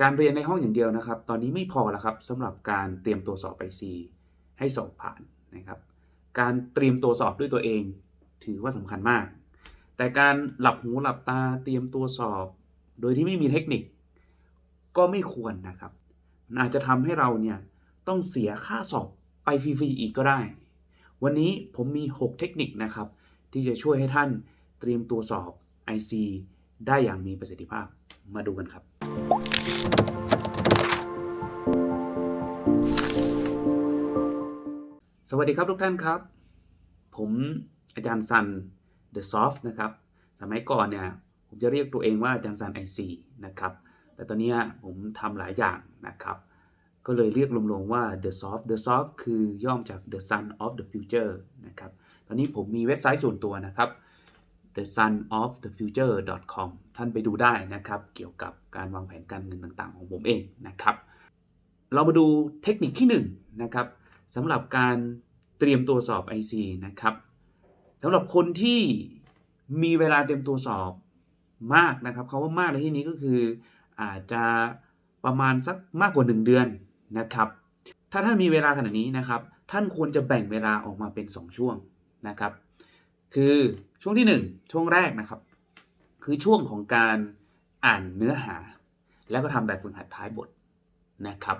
การเรียนในห้องอย่างเดียวนะครับ ตอนนี้ไม่พอแล้วครับสำหรับการเตรียมตัวสอบ IC ให้สอบผ่านนะครับ การเตรียมตัวสอบด้วยตัวเอง ถือว่าสำคัญมาก แต่การหลับหูหลับตาเตรียมตัวสอบ โดยที่ไม่มีเทคนิค ก็ไม่ควรนะครับอาจจะทำให้เราเนี่ยต้องเสียค่าสอบไปฟรีๆอีกก็ได้ วันนี้ผมมี 6 เทคนิคนะครับ ที่จะช่วยให้ท่านเตรียมตัวสอบ IC ได้อย่างมีประสิทธิภาพมาดูกันครับสวัสดีครับทุกท่านครับ ผมอาจารย์ซัน The Soft นะครับ สมัยก่อนเนี่ยผมจะเรียกตัวเองว่าอาจารย์ซัน IC นะครับ แต่ตอนนี้ผมทำหลายอย่างนะครับ ก็เลยเรียกรวมๆว่า The Soft The Soft คือย่อมจาก The Sun of the Future นะครับ ตอนนี้ผมมีเว็บไซต์ส่วนตัวนะครับ the sun of the future com ท่านไปดูได้นะครับ เกี่ยวกับการวางแผนการเงินต่างๆ ของผมเองนะครับ เรามาดูเทคนิคที่1นงนะครับสำหรับการเตรียมตัวสอบ IC นะครับสำหรับคนที่มีเวลาเตรียมตัวสอบมากนะครับคาว่ามากในที่นี้ก็คืออาจจะประมาณสักมากกว่า 1 เดือนนะครับ ถ้าท่านมีเวลาขนาดนี้นะครับ ท่านควรจะแบ่งเวลาออกมาเป็น 2 ช่วงนะครับ คือ ช่วงที่ 1 ช่วงแรกนะครับ คือช่วงของการอ่านเนื้อหา แล้วก็ทำแบบฝึกหัดท้ายบทนะครับ